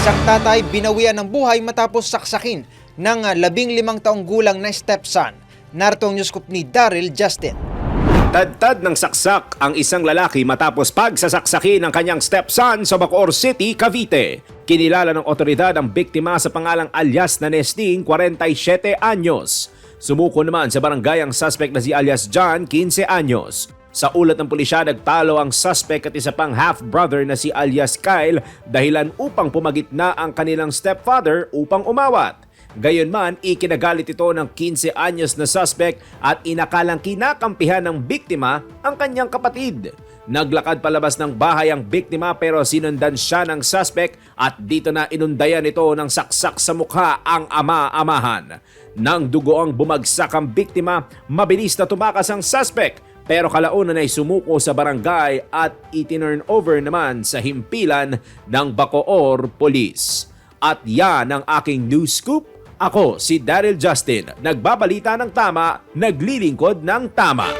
Isang tatay binawian ng buhay matapos saksakin ng ah, labing limang taong gulang na stepson. Narito ang news scoop ni Daryl Justin. Tadtad ng saksak ang isang lalaki matapos pagsasaksakin ng kanyang stepson sa Bacoor City, Cavite. Kinilala ng otoridad ang biktima sa pangalang alias na Nesting, 47 anyos. Sumuko naman sa barangay ang suspect na si alias John, 15 anyos. Sa ulat ng pulisya, nagtalo ang suspect at isa pang half-brother na si alias Kyle dahilan upang pumagitna ang kanilang stepfather upang umawat. Gayunman, ikinagalit ito ng 15 anyos na suspect at inakalang kinakampihan ng biktima ang kanyang kapatid. Naglakad palabas ng bahay ang biktima pero sinundan siya ng suspect at dito na inundayan ito ng saksak sa mukha ang ama-amahan. Nang dugo ang bumagsak ang biktima, mabilis na tumakas ang suspect pero kalaunan ay sumuko sa barangay at itinurn over naman sa himpilan ng Bacoor Police. At yan ang aking news scoop. Ako si Daryl Justin, nagbabalita ng tama, naglilingkod ng tama.